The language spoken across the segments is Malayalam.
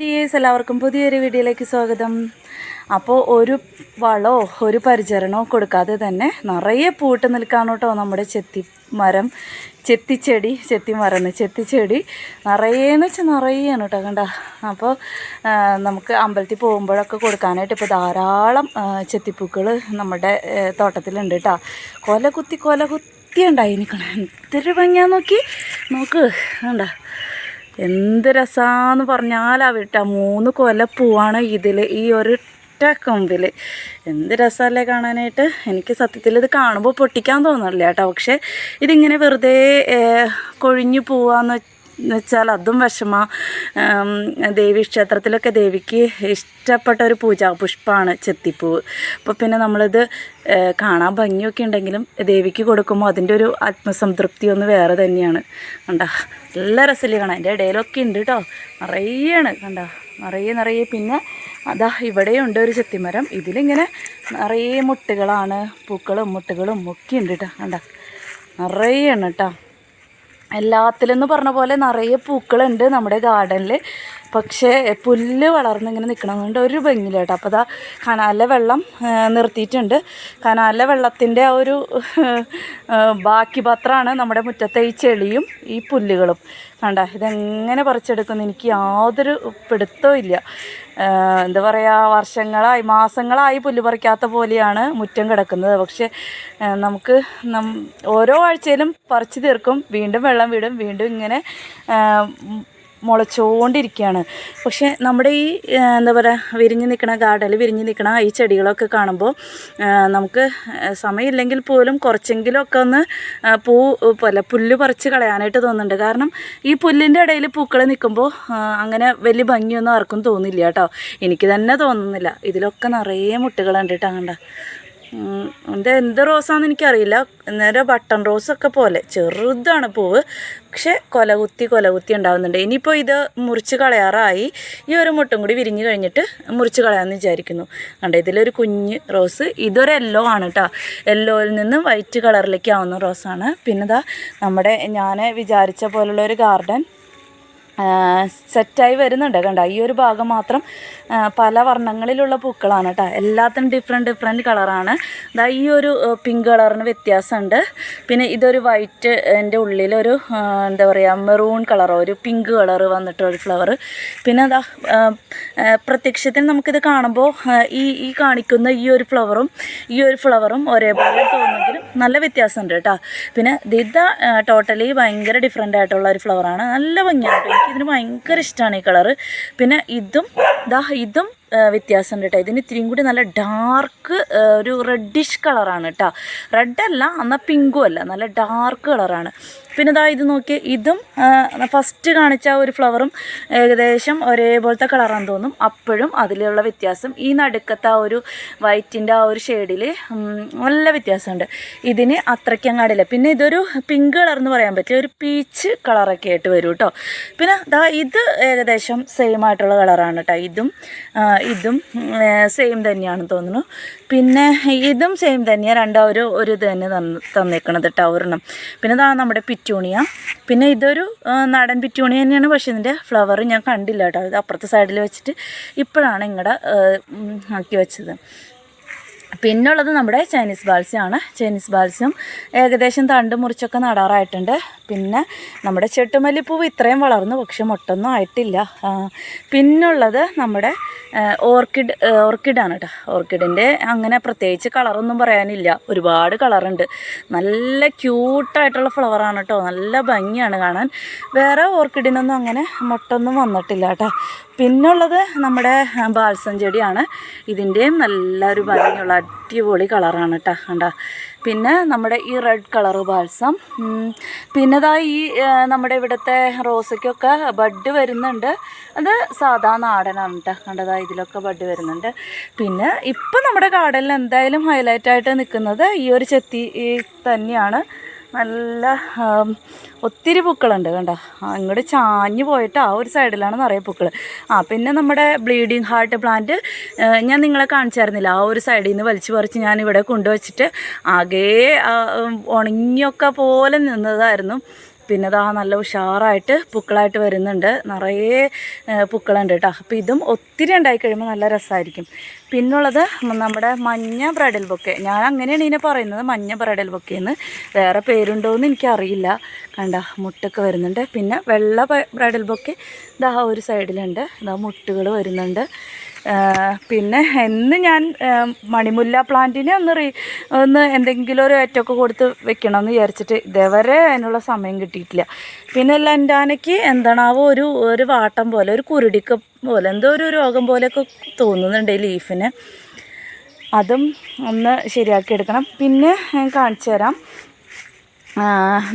ഡിയേഴ്സ് എല്ലാവർക്കും പുതിയൊരു വീഡിയോയിലേക്ക് സ്വാഗതം. അപ്പോൾ ഒരു വളോ ഒരു പരിചരണമോ കൊടുക്കാതെ തന്നെ നിറയെ പൂട്ട് നിൽക്കാണ് കേട്ടോ നമ്മുടെ ചെത്തി മരം ചെത്തിച്ചെടി ചെത്തി മരം ചെത്തിച്ചെടി നിറയേന്ന് വെച്ചാൽ നിറയാണ് കേട്ടോ കണ്ട? അപ്പോൾ നമുക്ക് അമ്പലത്തിൽ പോകുമ്പോഴൊക്കെ കൊടുക്കാനായിട്ട് ഇപ്പോൾ ധാരാളം ചെത്തിപ്പൂക്കൾ നമ്മുടെ തോട്ടത്തിലുണ്ട് കേട്ടോ. കൊല കുത്തി കൊല കുത്തി ഉണ്ടായി നിൽക്കണം എന്തൊരു ഭംഗിയാ നോക്കി. നോക്ക് കണ്ട? എന്ത് രസാന്ന് പറഞ്ഞാലാ വിട്ട മൂന്ന് കൊല പൂവാണ് ഇതിൽ ഈ ഒരു ഒറ്റ കൊമ്പിൽ എന്ത് രസമല്ലേ കാണാനായിട്ട്? എനിക്ക് സത്യത്തിൽ ഇത് കാണുമ്പോൾ പൊട്ടിക്കാൻ തോന്നില്ല കേട്ടോ. പക്ഷേ ഇതിങ്ങനെ വെറുതെ കൊഴിഞ്ഞു പോവാന്ന് വെച്ചാൽ അതും വിഷമ. ദേവി ക്ഷേത്രത്തിലൊക്കെ ദേവിക്ക് ഇഷ്ടപ്പെട്ട ഒരു പൂജാ പുഷ്പമാണ് ചെത്തിപ്പൂവ് അപ്പോൾ പിന്നെ നമ്മളിത് കാണാൻ ഭംഗിയൊക്കെ ഉണ്ടെങ്കിലും ദേവിക്ക് കൊടുക്കുമ്പോൾ അതിന്റെ ഒരു ആത്മസംതൃപ്തി ഒന്ന് വേറെ തന്നെയാണ്. കണ്ട നല്ല രസമില്ല കാണാം എന്റെ ഇടയിലൊക്കെ ഉണ്ട് കേട്ടോ നിറയാണ് കണ്ട. നിറയെ നിറയെ. പിന്നെ അതാ ഇവിടെയുണ്ട് ഒരു ചെത്തിമരം. ഇതിലിങ്ങനെ നിറയെ മുട്ടുകളാണ്. പൂക്കളും മുട്ടുകളും ഒക്കെ ഉണ്ട് കേട്ടോ കണ്ട നിറയാണ് കേട്ടോ എല്ലാത്തിലെന്ന് പറഞ്ഞ പോലെ നിറയെ പൂക്കളുണ്ട് നമ്മുടെ ഗാർഡനിൽ പക്ഷേ പുല്ല് വളർന്നിങ്ങനെ നിൽക്കണതുകൊണ്ട് ഒരു ഭംഗിയില്ല കേട്ടോ. അപ്പോൾ അതാ കനാലിലെ വെള്ളം നിർത്തിയിട്ടുണ്ട്. കനാലിലെ വെള്ളത്തിന്റെ ആ ഒരു ബാക്കി പത്രമാണ് നമ്മുടെ മുറ്റത്തെ ഈ ചെളിയും ഈ പുല്ലുകളും. കണ്ട ഇതെങ്ങനെ പറിച്ചെടുക്കുന്നു? എനിക്ക് യാതൊരു പിടുത്തവും ഇല്ല. എന്താ പറയുക വർഷങ്ങളായി മാസങ്ങളായി പുല്ല് പറിക്കാത്ത പോലെയാണ് മുറ്റം കിടക്കുന്നത്. പക്ഷേ നമുക്ക് നം ഓരോ ആഴ്ചയിലും പറിച്ചു തീർക്കും. വീണ്ടും വെള്ളം വിടും. വീണ്ടും ഇങ്ങനെ മുളച്ചുകൊണ്ടിരിക്കുകയാണ് പക്ഷേ നമ്മുടെ ഈ എന്താ പറയുക വിരിഞ്ഞ് നിൽക്കുന്ന ഗാർഡനിൽ വിരിഞ്ഞ് നിൽക്കുന്ന ഈ ചെടികളൊക്കെ കാണുമ്പോൾ നമുക്ക് സമയമില്ലെങ്കിൽ പോലും കുറച്ചെങ്കിലുമൊക്കെ ഒന്ന് പൂ പോലെ പുല്ല് പറിച്ച് കളയാനായിട്ട് തോന്നുന്നുണ്ട്. കാരണം ഈ പുല്ലിന്റെ ഇടയിൽ പൂക്കൾ നിൽക്കുമ്പോൾ അങ്ങനെ വലിയ ഭംഗിയൊന്നും ആർക്കും തോന്നില്ല കേട്ടോ. എനിക്ക് തന്നെ തോന്നുന്നില്ല. ഇതിലൊക്കെ നിറയെ മുട്ടുകളുണ്ട് കേട്ടോ കണ്ട ഇത് എന്ത് റോസാന്ന് എനിക്കറിയില്ല. നേരെ ബട്ടൺ റോസൊക്കെ പോലെ. ചെറുതാണ് പൂവ്. പക്ഷെ കൊലകുത്തി കൊലകുത്തി ഉണ്ടാവുന്നുണ്ട്. ഇനിയിപ്പോൾ ഇത് മുറിച്ച് കളയാറായി. ഈ ഒരു മുട്ടും കൂടി വിരിഞ്ഞ് കഴിഞ്ഞിട്ട് മുറിച്ച് കളയാമെന്ന് വിചാരിക്കുന്നു. കണ്ട ഇതിലൊരു കുഞ്ഞ് റോസ്. ഇതൊരു യെല്ലോ ആണ് കേട്ടോ യെല്ലോയിൽ നിന്ന് വൈറ്റ് കളറിലേക്ക് ആവുന്ന റോസാണ്. പിന്നെ ഇതാ നമ്മുടെ ഞാൻ വിചാരിച്ച പോലുള്ള ഒരു ഗാർഡൻ സെറ്റായി വരുന്നുണ്ട്. കണ്ട? ഈ ഒരു ഭാഗം മാത്രം പല വർണങ്ങളിലുള്ള പൂക്കളാണ് കേട്ടോ എല്ലാത്തിനും ഡിഫറെന്റ് ഡിഫറെന്റ് കളറാണ് ദാ ഈ ഒരു പിങ്ക് കളറിന് വ്യത്യാസമുണ്ട്. പിന്നെ ഇതൊരു വൈറ്റ് എന്റെ ഉള്ളിലൊരു എന്താ പറയുക മെറൂൺ കളറോ ഒരു പിങ്ക് കളർ വന്നിട്ടൊരു ഫ്ലവർ പിന്നെ അതാ പ്രത്യക്ഷത്തിൽ നമുക്കിത് കാണുമ്പോൾ ഈ ഈ കാണിക്കുന്ന ഈ ഒരു ഫ്ലവറും ഈ ഒരു ഫ്ലവറും ഒരേപോലെ തോന്നുമെങ്കിലും നല്ല വ്യത്യാസമുണ്ട് കേട്ടോ. പിന്നെ ദിദ ടോട്ടലി ഭയങ്കര ഡിഫറെന്റ് ആയിട്ടുള്ള ഒരു ഫ്ലവറാണ് നല്ല ഭംഗിയാണ്. എനിക്ക് എനിക്കിതിന് ഭയങ്കര ഇഷ്ടമാണ് ഈ കളറ് പിന്നെ ഇതും ദാ ഇതും വ്യത്യാസമുണ്ട് കേട്ടോ. ഇതിന് ഇത്തിരിയും കൂടി നല്ല ഡാർക്ക് ഒരു റെഡിഷ് കളറാണ് കേട്ടോ. റെഡ് അല്ല എന്നാൽ പിങ്കും അല്ല. നല്ല ഡാർക്ക് കളറാണ് പിന്നെ ഇതാ ഇത് നോക്കി ഇതും ഫസ്റ്റ് കാണിച്ച ഒരു ഫ്ലവറും ഏകദേശം ഒരേപോലത്തെ കളറാണെന്ന് തോന്നും. അപ്പോഴും അതിലുള്ള വ്യത്യാസം ഈ നടുക്കത്തെ ആ ഒരു വൈറ്റിന്റെ ആ ഒരു ഷെയ്ഡിൽ നല്ല വ്യത്യാസമുണ്ട്. ഇതിന് അത്രയ്ക്ക് അങ്ങാടില്ല പിന്നെ ഇതൊരു പിങ്ക് കളർ എന്ന് പറയാൻ പറ്റില്ല ഒരു പീച്ച് കളറൊക്കെ ആയിട്ട് വരും കേട്ടോ. പിന്നെ ഇതാ ഇത് ഏകദേശം സെയിം ആയിട്ടുള്ള കളറാണ് കേട്ടോ. ഇതും ഇതും സെയിം തന്നെയാണ് തോന്നുന്നു. പിന്നെ ഇതും സെയിം തന്നെയാണ് രണ്ടാ ഒരു ഒരു ഇത് തന്നെ തന്ന് തന്നേക്കണത് കേട്ടോ ഒരെണ്ണം. പിന്നെ ഇതാ നമ്മുടെ പിറ്റൂണിയ. പിന്നെ ഇതൊരു നാടൻ പിറ്റൂണിയ തന്നെയാണ് പക്ഷേ ഇതിന്റെ ഫ്ലവർ ഞാൻ കണ്ടില്ല കേട്ടോ ഇത് അപ്പുറത്തെ സൈഡിൽ വെച്ചിട്ട് ഇപ്പോഴാണ് ഇങ്ങടെ ആക്കി വെച്ചത്. പിന്നുള്ളത് നമ്മുടെ ചൈനീസ് ബാൽസ്യമാണ്. ചൈനീസ് ബാൽസ്യം ഏകദേശം തണ്ട് മുറിച്ചൊക്കെ നടാറായിട്ടുണ്ട്. പിന്നെ നമ്മുടെ ചെട്ടുമല്ലിപ്പൂവ് ഇത്രയും വളർന്നു പക്ഷെ മുട്ടൊന്നും ആയിട്ടില്ല. പിന്നുള്ളത് നമ്മുടെ ഓർക്കിഡ് ഓർക്കിഡാണ് കേട്ടോ. ഓർക്കിഡിന്റെ അങ്ങനെ പ്രത്യേകിച്ച് കളറൊന്നും പറയാനില്ല. ഒരുപാട് കളറുണ്ട്. നല്ല ക്യൂട്ടായിട്ടുള്ള ഫ്ലവറാണ് കേട്ടോ. നല്ല ഭംഗിയാണ് കാണാൻ. വേറെ ഓർക്കിഡിനൊന്നും അങ്ങനെ മുട്ടൊന്നും വന്നിട്ടില്ല കേട്ടോ. പിന്നുള്ളത് നമ്മുടെ ബാൽസം ചെടിയാണ് ഇതിന്റെയും നല്ലൊരു ഭംഗിയുള്ള അടിപൊളി കളറാണ് കേട്ടോ കണ്ട. പിന്നെ നമ്മുടെ ഈ റെഡ് കളർ ബാൽസം. പിന്നെ ഈ നമ്മുടെ ഇവിടുത്തെ റോസയ്ക്കൊക്കെ ബഡ് വരുന്നുണ്ട്. അത് സാധാ നാടനാണ് കേട്ടോ കണ്ടതാ ഇതിലൊക്കെ ബഡ് വരുന്നുണ്ട്. പിന്നെ ഇപ്പം നമ്മുടെ ഗാർഡനിൽ എന്തായാലും ഹൈലൈറ്റ് ആയിട്ട് നിൽക്കുന്നത് ഈ ഒരു ചെത്തി തന്നെയാണ്. നല്ല ഒത്തിരി പൂക്കളുണ്ട് കണ്ട? അങ്ങോട്ട് ചാഞ്ഞ് പോയിട്ട് ആ ഒരു സൈഡിലാണ് നിറയെ പൂക്കൾ ആ പിന്നെ നമ്മുടെ ബ്ലീഡിങ് ഹാർട്ട് പ്ലാന്റ് ഞാൻ നിങ്ങളെ കാണിച്ചായിരുന്നില്ല. ആ ഒരു സൈഡിൽ നിന്ന് വലിച്ചു പറിച്ച് ഞാൻ ഇവിടെ കൊണ്ടുവച്ചിട്ട് ആകെ ഉണങ്ങിയൊക്കെ പോലെ നിന്നതായിരുന്നു. പിന്നെ ദാ നല്ല ഉഷാറായിട്ട് പൂക്കളായിട്ട് വരുന്നുണ്ട്. നിറയെ പൂക്കളുണ്ട് കേട്ടോ. അപ്പോൾ ഇതും ഒത്തിരി ഉണ്ടായി കഴിയുമ്പോൾ നല്ല രസമായിരിക്കും പിന്നുള്ളത് നമ്മുടെ മഞ്ഞ ബ്രൈഡൽ ബൊക്കെ. ഞാൻ അങ്ങനെയാണ് ഇതിനെ പറയുന്നത് മഞ്ഞ ബ്രൈഡൽ ബൊക്കെ എന്ന് വേറെ പേരുണ്ടോ എന്ന് എനിക്കറിയില്ല. കണ്ട മുട്ടൊക്കെ വരുന്നുണ്ട്. പിന്നെ വെള്ള ബ്രൈഡൽ ബൊക്കെ ഇതാ ഒരു സൈഡിലുണ്ട്. ഇതാ മുട്ടുകൾ വരുന്നുണ്ട്. പിന്നെ എന്ന് ഞാൻ മണിമുല്ല പ്ലാന്റിനെ ഒന്ന് റീ ഒന്ന് എന്തെങ്കിലും ഒരു ഏറ്റമൊക്കെ കൊടുത്ത് വെക്കണമെന്ന് വിചാരിച്ചിട്ട് ഇതേവരെ അതിനുള്ള സമയം കിട്ടിയിട്ടില്ല. പിന്നെ ലൻഡാനയ്ക്ക് എന്താണാവോ ഒരു ഒരു വാട്ടം പോലെ ഒരു കുരുടിക്ക പോലെ എന്തോ ഒരു രോഗം പോലെയൊക്കെ തോന്നുന്നുണ്ട് ഈ ലീഫിന് അതും ഒന്ന് ശരിയാക്കി എടുക്കണം പിന്നെ ഞാൻ കാണിച്ചു തരാം.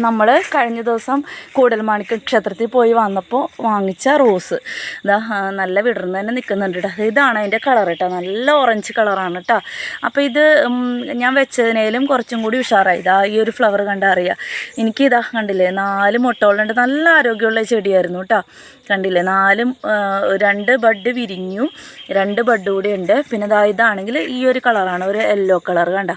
നമ്മൾ കഴിഞ്ഞ ദിവസം കൂടൽമാണിക്ക ക്ഷേത്രത്തിൽ പോയി വന്നപ്പോൾ വാങ്ങിച്ച റോസ്. ഇതാ നല്ല വിടർന്ന് തന്നെ നിൽക്കുന്നുണ്ട് കേട്ടോ ഇതാണ് അതിന്റെ കളർ കേട്ടോ നല്ല ഓറഞ്ച് കളറാണ് കേട്ടോ അപ്പോൾ ഇത് ഞാൻ വെച്ചതിനേലും കുറച്ചും കൂടി ഉഷാറായി. ഇതാ ഈ ഒരു ഫ്ലവർ കണ്ടാൽ അറിയാം. എനിക്ക് ഇതാ കണ്ടില്ലേ നാല് മുട്ടകളുണ്ട് നല്ല ആരോഗ്യമുള്ള ചെടിയായിരുന്നു കേട്ടോ കണ്ടില്ലേ നാലും രണ്ട് ബഡ് വിരിഞ്ഞു രണ്ട് ബഡ് കൂടി ഉണ്ട്. പിന്നെ ഇതാ ഇതാണെങ്കിൽ ഈ ഒരു കളറാണ് ഒരു യെല്ലോ കളർ കണ്ട.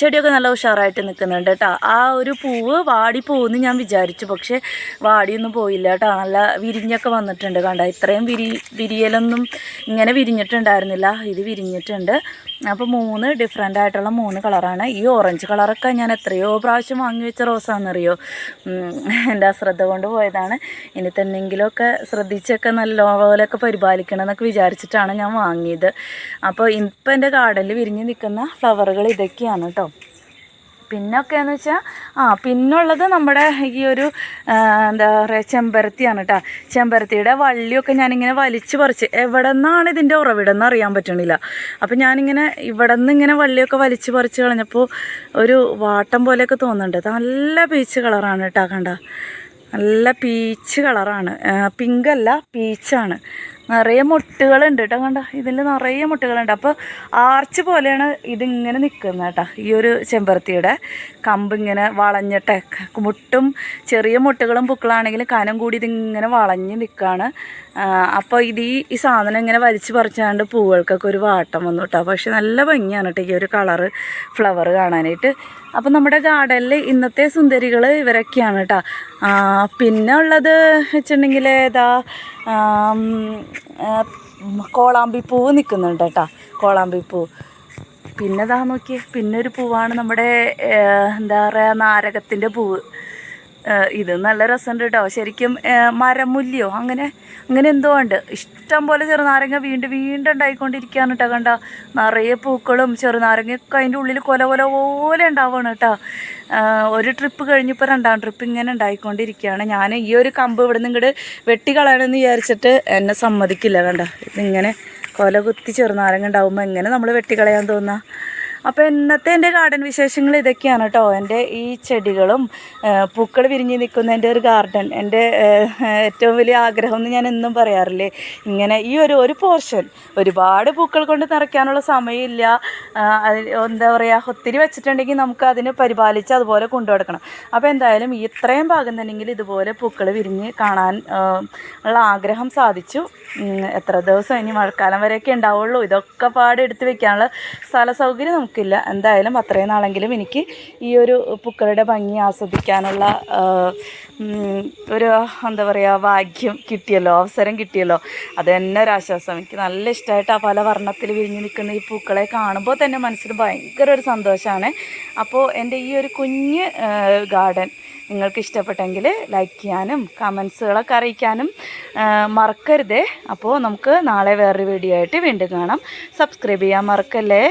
ചെടിയൊക്കെ നല്ല ഉഷാറായിട്ട് നിൽക്കുന്നുണ്ട് കേട്ടോ ആ ഒരു പൂവ് വാടി പോകുമെന്ന് ഞാൻ വിചാരിച്ചു. പക്ഷേ വാടിയൊന്നും പോയില്ല കേട്ടോ നല്ല വിരിഞ്ഞൊക്കെ വന്നിട്ടുണ്ട് കണ്ട? ഇത്രയും വിരി വിരിയലൊന്നും ഇങ്ങനെ വിരിഞ്ഞിട്ടുണ്ടായിരുന്നില്ല. ഇത് വിരിഞ്ഞിട്ടുണ്ട്. അപ്പോൾ മൂന്ന് ഡിഫറെന്റ് ആയിട്ടുള്ള മൂന്ന് കളറാണ്. ഈ ഓറഞ്ച് കളറൊക്കെ ഞാൻ എത്രയോ പ്രാവശ്യം വാങ്ങി വെച്ച റോസാണെന്നറിയോ എന്റെ അശ്രദ്ധ കൊണ്ട് പോയതാണ്. ഇനി തന്നെങ്കിലുമൊക്കെ ശ്രദ്ധിച്ചൊക്കെ നല്ലപോലെയൊക്കെ പരിപാലിക്കണം എന്നൊക്കെ വിചാരിച്ചിട്ടാണ് ഞാൻ വാങ്ങിയത്. അപ്പോൾ ഇപ്പം എന്റെ ഗാർഡനിൽ വിരിഞ്ഞ് നിൽക്കുന്ന ഫ്ലവറുകൾ ഇതൊക്കെയാണ് കേട്ടോ പിന്നൊക്കെയെന്ന് വെച്ചാൽ ആ പിന്നുള്ളത് നമ്മുടെ ഈ ഒരു എന്താ പറയുക ചെമ്പരത്തിയാണ് കേട്ടോ ചെമ്പരത്തിയുടെ വള്ളിയൊക്കെ ഞാനിങ്ങനെ വലിച്ചു പറിച്ച് എവിടെ നിന്നാണ് ഇതിന്റെ ഉറവിടം എന്ന് അറിയാൻ പറ്റണില്ല. അപ്പം ഞാനിങ്ങനെ ഇവിടെ നിന്ന് ഇങ്ങനെ വള്ളിയൊക്കെ വലിച്ചു പറിച്ച് കളഞ്ഞപ്പോൾ ഒരു വാട്ടം പോലെയൊക്കെ തോന്നുന്നുണ്ട്. നല്ല പീച്ച് കളറാണ് കേട്ടോ കണ്ട. നല്ല പീച്ച് കളറാണ്. പിങ്കല്ല പീച്ചാണ്. നിറയെ മുട്ടുകളുണ്ട് കേട്ടോ കണ്ട? ഇതിൽ നിറയെ മുട്ടുകളുണ്ട്. അപ്പോൾ ആർച്ച് പോലെയാണ് ഇതിങ്ങനെ നിൽക്കുന്നത് കേട്ടോ ഈ ഒരു ചെമ്പരത്തിയുടെ കമ്പ് ഇങ്ങനെ വളഞ്ഞിട്ടെ. മുട്ടും ചെറിയ മുട്ടുകളും പൂക്കളാണെങ്കിലും കനം കൂടി ഇതിങ്ങനെ വളഞ്ഞ് നിൽക്കുകയാണ്. അപ്പോൾ ഇത് ഈ സാധനം ഇങ്ങനെ വലിച്ചു പറിച്ചാണ്ട് പൂവുകൾക്കൊക്കെ ഒരു വാട്ടം വന്നു കേട്ടോ. പക്ഷെ നല്ല ഭംഗിയാണ് കേട്ടോ ഈ ഒരു കളറ് ഫ്ലവർ കാണാനായിട്ട്. അപ്പോൾ നമ്മുടെ ഗാർഡനിൽ ഇന്നത്തെ സുന്ദരികൾ ഇവരൊക്കെയാണ് കേട്ടോ. പിന്നെ ഉള്ളത് വെച്ചിട്ടുണ്ടെങ്കിൽ ഏതാ? ആം, ആ, കോളാമ്പി പൂവ് നിൽക്കുന്നുണ്ട് കേട്ടോ. കോളാമ്പി പൂ. പിന്നെ ഇതാ നോക്കിയേ പിന്നെ ഒരു പൂവാണ് നമ്മുടെ എന്താ പറയുക നാരകത്തിന്റെ പൂവ് ഇത് നല്ല രസമുണ്ട് കേട്ടോ. ശരിക്കും മരമുല്ലിയോ അങ്ങനെ അങ്ങനെ എന്തോ ഉണ്ട്. ഇഷ്ടം പോലെ ചെറുനാരങ്ങ വീണ്ടും വീണ്ടും ഉണ്ടായിക്കൊണ്ടിരിക്കുകയാണ് കേട്ടോ കണ്ട? നിറയെ പൂക്കളും ചെറുനാരങ്ങയൊക്കെ അതിന്റെ ഉള്ളിൽ കൊല കൊല പോലെ ഉണ്ടാവുകയാണ് കേട്ടോ. ഒരു ട്രിപ്പ് കഴിഞ്ഞിപ്പോൾ രണ്ടാം ട്രിപ്പ് ഇങ്ങനെ ഉണ്ടായിക്കൊണ്ടിരിക്കുകയാണ്. ഞാൻ ഈ ഒരു കമ്പ് ഇവിടെ നിന്ന് ഇങ്ങോട്ട് വെട്ടിക്കളയണമെന്ന് വിചാരിച്ചിട്ട് എന്നെ സമ്മതിക്കില്ല കണ്ട? ഇതിങ്ങനെ കൊല കുത്തി ചെറുനാരങ്ങ ഉണ്ടാവുമ്പോൾ എങ്ങനെ നമ്മൾ വെട്ടിക്കളയാൻ തോന്നുക അപ്പോൾ ഇന്നത്തെ എന്റെ ഗാർഡൻ വിശേഷങ്ങൾ ഇതൊക്കെയാണ് കേട്ടോ. എന്റെ ഈ ചെടികളും പൂക്കൾ വിരിഞ്ഞ് നിൽക്കുന്ന എന്റെ ഒരു ഗാർഡൻ എന്റെ ഏറ്റവും വലിയ ആഗ്രഹം എന്ന് ഞാൻ എന്നും പറയാറില്ലേ ഇങ്ങനെ ഈ ഒരു ഒരു പോർഷൻ ഒരുപാട് പൂക്കൾ കൊണ്ട് നിറയ്ക്കാനുള്ള സമയമില്ല. എന്താ പറയുക ഒത്തിരി വെച്ചിട്ടുണ്ടെങ്കിൽ നമുക്ക് അതിനെ പരിപാലിച്ച് അതുപോലെ കൊണ്ടുനടക്കണം. അപ്പോൾ എന്തായാലും ഇത്രയും ഭാഗം തന്നെങ്കിൽ ഇതുപോലെ പൂക്കൾ വിരിഞ്ഞ് കാണാൻ ഉള്ള ആഗ്രഹം സാധിച്ചു. എത്ര ദിവസം ഇനി മഴക്കാലം വരെയൊക്കെ ഉണ്ടാവുള്ളൂ. ഇതൊക്കെ പാടെ എടുത്ത് വെക്കാനുള്ള സ്ഥല സൗകര്യം നമുക്കില്ല എന്തായാലും അത്രയും നാളെങ്കിലും എനിക്ക് ഈ ഒരു പൂക്കളുടെ ഭംഗി ആസ്വദിക്കാനുള്ള ഒരു എന്താ പറയുക ഭാഗ്യം കിട്ടിയല്ലോ അവസരം കിട്ടിയല്ലോ. അത് തന്നെ ഒരാശ്വാസം എനിക്ക് നല്ല ഇഷ്ടമായിട്ട് ആ പല വർണത്തിൽ വിരിഞ്ഞു നിൽക്കുന്ന ഈ പൂക്കളെ കാണുമ്പോൾ തന്നെ മനസ്സിന് ഭയങ്കര ഒരു സന്തോഷമാണ്. അപ്പോൾ എന്റെ ഈ ഒരു കുഞ്ഞ് ഗാർഡൻ നിങ്ങൾക്ക് ഇഷ്ടപ്പെട്ടെങ്കിൽ ലൈക്ക് ചെയ്യാനും കമൻസുകളൊക്കെ അറിയിക്കാനും മറക്കരുതേ. അപ്പോൾ നമുക്ക് നാളെ വേറൊരു വീഡിയോ ആയിട്ട് വീണ്ടും കാണാം. സബ്സ്ക്രൈബ് ചെയ്യാൻ മറക്കല്ലേ?